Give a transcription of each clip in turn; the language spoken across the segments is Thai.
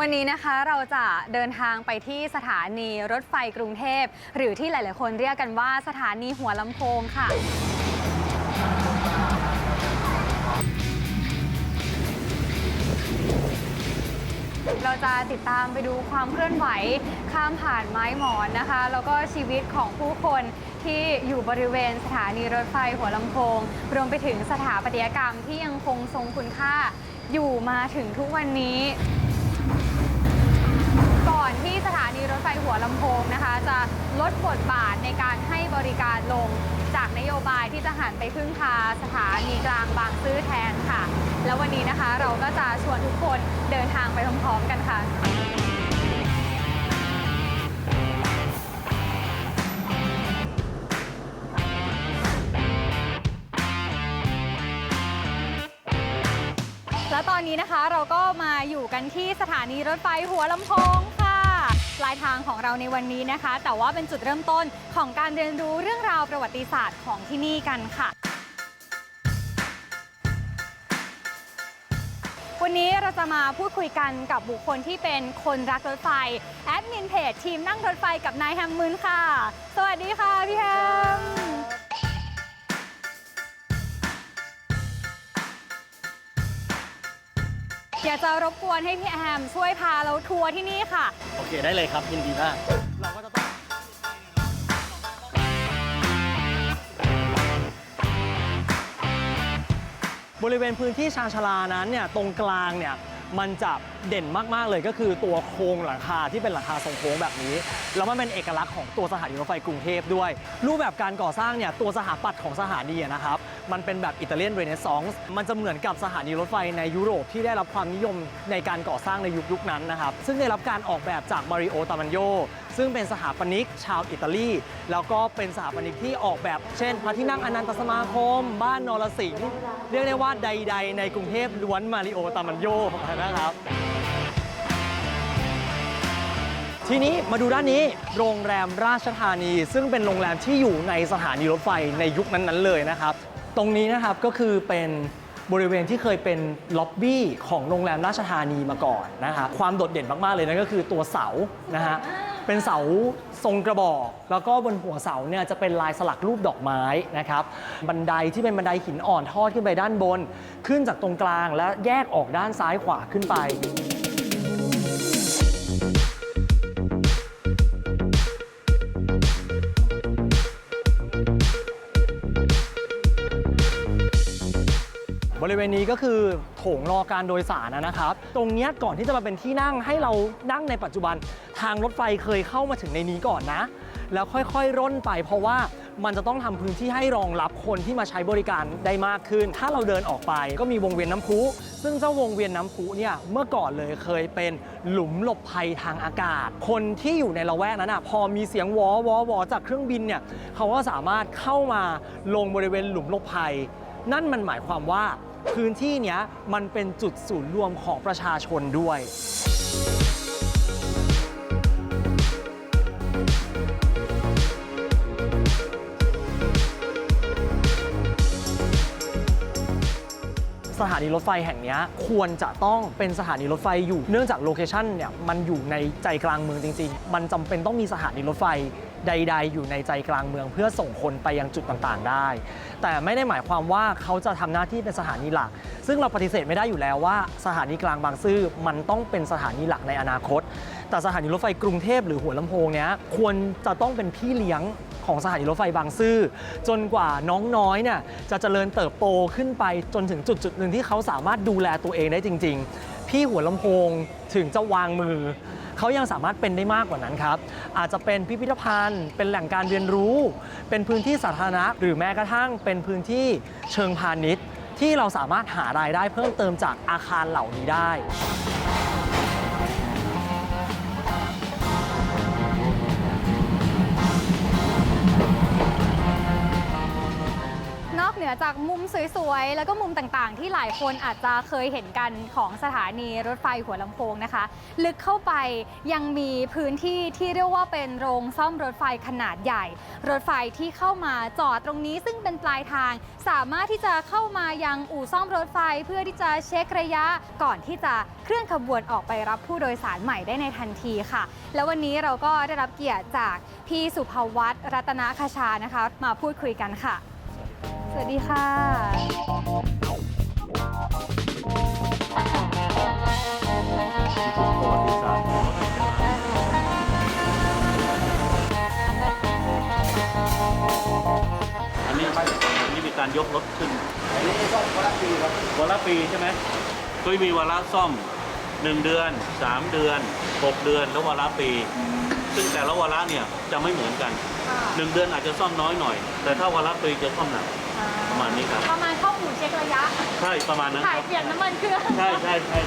วันนี้นะคะเราจะเดินทางไปที่สถานีรถไฟกรุงเทพ หรือที่หลาย ๆ คนเรียกกันว่าสถานีหัวลำโพงค่ะ เราจะติดตามไปดูความเคลื่อนไหวข้ามผ่านไม้หมอนนะคะ แล้วก็ชีวิตของผู้คนที่อยู่บริเวณสถานีรถไฟหัวลำโพง รวมไปถึงสถาปัตยกรรมที่ยังคงทรงคุณค่าอยู่มาถึงทุกวันนี้ ก่อนที่สถานีรถไฟหัวลำโพงนะคะ จะลดบทบาทในการให้บริการลงจากนโยบายที่จะหันไปพึ่งพาสถานีกลางบางซื่อแทนค่ะ แล้ววันนี้นะคะเราก็จะชวนทุกคนเดินทางไปพร้อมๆกันค่ะ และตอนนี้นะคะเราก็มาอยู่กันที่สถานีรถไฟหัวลำโพงค่ะปลายทางของเราในวันนี้นะคะ แต่ว่าเป็นจุดเริ่มต้นของการเรียนรู้เรื่องราวประวัติศาสตร์ของที่นี่กันค่ะ วันนี้เราจะมาพูดคุยกันกับบุคคลที่เป็นคนรักรถไฟแอดมินเพจทีมนั่งรถไฟกับนายแฮมมืนค่ะ สวัสดีค่ะพี่แฮม อยากจะรบกวนให้พี่แฮมช่วยพาเราทัวร์ที่นี่ค่ะ โอเคได้เลยครับยินดีมากเราก็จะต้องบริเวณพื้นที่ชานชาลานั้นเนี่ยตรงกลางเนี่ย มันจะเด่นมากๆเลยก็คือตัวโครงหลังคาที่เป็นหลังคาทรงโค้งแบบนี้ แล้วมันเป็นเอกลักษณ์ของตัวสถานีรถไฟกรุงเทพด้วย รูปแบบการก่อสร้างเนี่ยตัวสถาปัตย์ของสถานีนะครับมันเป็นแบบอิตาเลียนเรเนซองส์มันจะเหมือนกับสถานีรถไฟในยุโรปที่ได้รับความนิยมในการก่อสร้างในยุคยุคนั้นนะครับซึ่งได้รับการออกแบบจากมาริโอตามันโย ซึ่งเป็นสถาปนิกชาวอิตาลี แล้วก็เป็นสถาปนิกที่ออกแบบ เช่น พระที่นั่งอนันตสมาคม บ้านนรสิงห์เรียกได้ว่าใด ๆ ในกรุงเทพล้วนมาริโอตามันโยนะครับ ทีนี้มาดูด้านนี้โรงแรมราชธานี ซึ่งเป็นโรงแรมที่อยู่ในสถานีรถไฟในยุคนั้นๆเลยนะครับ ตรงนี้นะครับก็คือเป็นบริเวณที่เคยเป็นล็อบบี้ของโรงแรมราชธานีมาก่อนนะครับความโดดเด่นมาก ๆ เลยนั่นก็คือตัวเสานะฮะ เป็นเสาทรงกระบอก แล้วก็บนหัวเสาเนี่ยจะเป็นลายสลักรูปดอกไม้นะครับ บันไดที่เป็นบันไดหินอ่อนทอดขึ้นไปด้านบน ขึ้นจากตรงกลางและแยกออกด้านซ้ายขวาขึ้นไป ริเวณนี้ก็คือโถงรอการโดยสารนะครับ ตรงนี้ก่อนที่จะมาเป็นที่นั่งให้เรานั่งในปัจจุบัน ทางรถไฟเคยเข้ามาถึงในนี้ก่อนนะ แล้วค่อยๆ ร่นไป เพราะว่ามันจะต้องทำพื้นที่ให้รองรับคนที่มาใช้บริการได้มากขึ้น ถ้าเราเดินออกไปก็มีวงเวียนน้ำพุ ซึ่งเจ้าวงเวียนน้ำพุเนี่ยเมื่อก่อนเลยเคยเป็นหลุมหลบภัยทางอากาศ คนที่อยู่ในละแวกนั้นอะพอมีเสียงวอวอวอจากเครื่องบินเนี่ยเขาก็สามารถเข้ามาลงบริเวณหลุมหลบภัย นั่นมันหมายความว่า พื้นที่เนี้ยมันเป็นจุดศูนย์รวมของประชาชนด้วยสถานีรถไฟแห่งนี้ควรจะต้องเป็นสถานีรถไฟอยู่ เนื่องจากโลเคชันเนี่ยมันอยู่ในใจกลางเมืองจริง ๆ มันจำเป็นต้องมีสถานีรถไฟ ใด ๆ อยู่ในใจกลางเมือง เพื่อส่งคนไปยังจุดต่างๆ ได้ แต่ไม่ได้หมายความว่าเขาจะทำหน้าที่เป็นสถานีหลัก ซึ่งเราปฏิเสธไม่ได้อยู่แล้วว่าสถานีกลางบางซื่อมันต้องเป็นสถานีหลักในอนาคต แต่สถานีรถไฟกรุงเทพหรือหัวลำโพงเนี้ยควรจะต้องเป็นพี่เลี้ยงของสถานีรถไฟบางซื่อจนกว่าน้องน้อยเนี่ยจะเจริญเติบโตขึ้นไปจนถึงจุดจุดหนึ่งที่เขาสามารถดูแลตัวเองได้จริง ๆ พี่หัวลำโพงถึงจะวางมือ เขายังสามารถเป็นได้มากกว่านั้นครับ อาจจะเป็นพิพิธภัณฑ์ เป็นแหล่งการเรียนรู้ เป็นพื้นที่สาธารณะ หรือแม้กระทั่งเป็นพื้นที่เชิงพาณิชย์ ที่เราสามารถหารายได้เพิ่มเติมจากอาคารเหล่านี้ได้ เหนือจากมุมสวยๆ แล้วก็มุมต่างๆ ที่หลายคนอาจจะเคยเห็นกันของสถานีรถไฟหัวลำโพงนะคะ ลึกเข้าไปยังมีพื้นที่ที่เรียกว่าเป็นโรงซ่อมรถไฟขนาดใหญ่ รถไฟที่เข้ามาจอดตรงนี้ซึ่งเป็นปลายทาง สามารถที่จะเข้ามายังอู่ซ่อมรถไฟเพื่อที่จะเช็คระยะก่อนที่จะเคลื่อนขบวนออกไปรับผู้โดยสารใหม่ได้ในทันทีค่ะ แล้ววันนี้เราก็ได้รับเกียรติจากพี่สุภวัตรัตนคชานะคะ มาพูดคุยกันค่ะ สวัสดีค่ะประวัติศาสตร์อันนี้อันนี้มีการยกรถขึ้น อันนี้ซ่อมวาระปีครับวาระปีใช่ไหมก็มีวาระซ่อม 1 เดือน 3 เดือน 6 เดือน แล้ววาระปี ซึ่งแต่ละวาระเนี่ยจะไม่เหมือนกัน 1 เดือนอาจจะซ่อมน้อยหน่อย แต่ถ้าวาระปีจะซ่อมหนัก ประมาณนี้ครับ ประมาณเข้าอู่เช็คระยะ ใช่ประมาณนั้นคถ่ายรับเปลี่ยนน้ำมันเครื่อง ใช่ใช่ใช่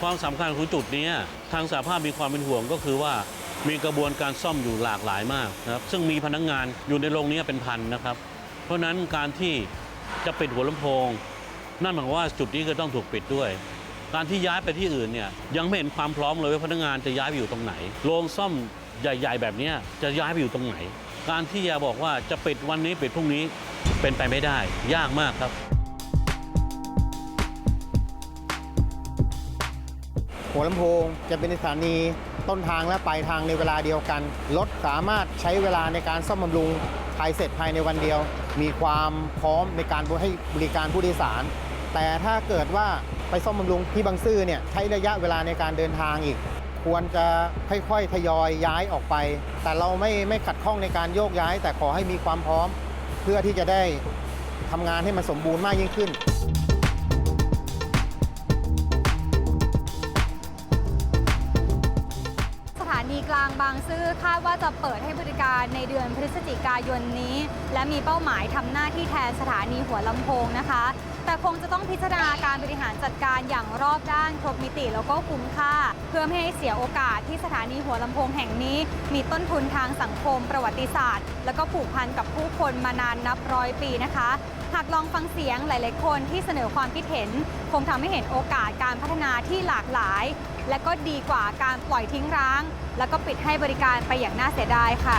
ความสำคัญของจุดนี้ทางสาภาพมีความเป็นห่วงก็คือว่ามีกระบวนการซ่อมอยู่หลากหลายมากนะครับ ซึ่งมีพนักงงานอยู่ในโรงนี้เป็นพันนะครับ เพราะฉะนั้นการที่จะปิดหัวลำโพง นั่นหมายความว่าจุดนี้ก็ต้องถูกปิดด้วย การที่ย้ายไปที่อื่นเนี่ยยังไม่เห็นความพร้อมเลยว่าพนักงานจะย้ายไปอยู่ตรงไหนโรงซ่อมใหญ่ ๆ แบบนี้จะย้ายไปอยู่ตรงไหน การที่จะบอกว่าจะปิดวันนี้ปิดพรุ่งนี้เป็นไปไม่ได้ ยากมากครับ หัวลำโพงจะเป็นสถานีต้นทางและปลายทางในเวลาเดียวกัน รถสามารถใช้เวลาในการซ่อมบำรุงภายเสร็จภายในวันเดียว มีความพร้อมในการให้บริการผู้โดยสาร แต่ถ้าเกิดว่า ไปซ่อมบำรุงที่บางซื่อเนี่ยใช้ระยะเวลาในการเดินทางอีก ควรจะค่อยๆทยอยย้ายออกไป แต่เราไม่ไม่ขัดข้องในการโยกย้าย แต่ขอให้มีความพร้อม เพื่อที่จะได้ทำงานให้มันสมบูรณ์มากยิ่งขึ้นสถานีกลางบางซื่อคาดว่าจะเปิดให้บริการในเดือนพฤศจิกายนนี้ และมีเป้าหมายทำหน้าที่แทนสถานีหัวลำโพงนะคะ แต่คงจะต้องพิจารณาการบริหารจัดการอย่างรอบด้านครบมิติแล้วก็คุ้มค่า เพื่อไม่ให้เสียโอกาสที่สถานีหัวลำโพงแห่งนี้ มีต้นทุนทางสังคมประวัติศาสตร์ แล้วก็ผูกพันกับผู้คนมานานนับร้อยปีนะคะ หากลองฟังเสียงหลาย ๆ คนที่เสนอความคิดเห็น คงทำให้เห็นโอกาสการพัฒนาที่หลากหลาย และก็ดีกว่าการปล่อยทิ้งร้าง แล้วก็ปิดให้บริการไปอย่างน่าเสียดายค่ะ